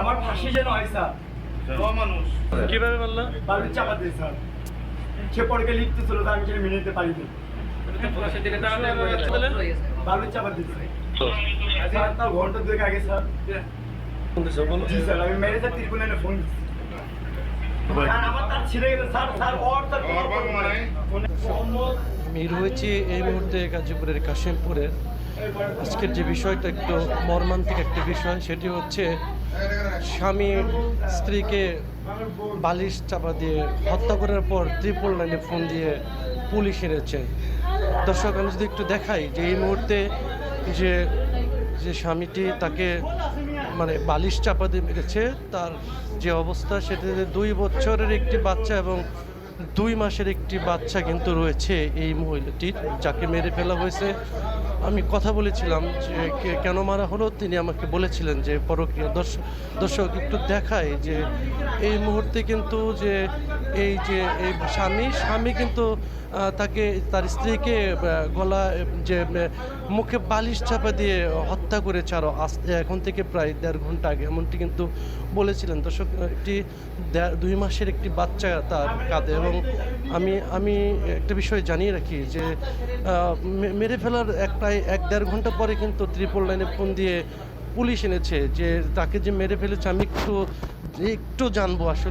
আমার ফাঁসি যেন হয় স্যার। মানুষ। কীভাবে বলল? চাপা দিয়ে স্যার। সে পড়কে লিখতে ছিল আমি সেটা মেনে নিতে পারিনি। বালুর চাপা দিয়েছে স্যার। তার ঘণ্টা দুয়েক আগে স্যার। জি স্যার আমি মেরে স্যার ত্রিপুণে ফোন দিচ্ছি স্যার আমার তার ছিঁড়ে গেছে স্যার স্যার ওর তার আমি রয়েছি এই মুহূর্তে গাজীপুরের কাশিমপুরের আজকের যে বিষয়টা একটু মর্মান্তিক একটা বিষয়, সেটি হচ্ছে স্বামী স্ত্রীকে বালিশ চাপা দিয়ে হত্যা করার পর ত্রিপল লাইনে ফোন দিয়ে পুলিশ এনেছে। দর্শক, আমি যদি একটু দেখাই যে এই মুহূর্তে যে যে স্বামীটি তাকে মানে বালিশ চাপা দিয়ে মেরেছে, তার যে অবস্থা সেটাতে দুই বছরের একটি বাচ্চা এবং দুই মাসের একটি বাচ্চা কিন্তু রয়েছে এই মহিলাটির, যাকে মেরে ফেলা হয়েছে। আমি কথা বলেছিলাম যে কেন মারা হলো? তিনি আমাকে বলেছিলেন যে পরকীয় দর্শক দর্শক একটু দেখায় যে এই মুহূর্তে কিন্তু যে এই যে এই স্বামী স্বামী কিন্তু তাকে, তার স্ত্রীকে গলা, যে মুখে বালিশ চাপা দিয়ে হত্যা করেছে আরও আস্তে। এখন থেকে প্রায় দেড় ঘণ্টা আগে এমনটি কিন্তু বলেছিলেন। দর্শক, একটি দুই মাসের একটি বাচ্চা তার কাঁধে এবং আমি আমি একটা বিষয় জানিয়ে রাখি যে মেরে ফেলার এক প্রায় এক দেড় ঘণ্টা পরে কিন্তু ত্রিপল লাইনে ফোন দিয়ে পুলিশ এনেছে যে তাকে যে মেরে ফেলেছে, আমি একটু একটু জানব আসলে।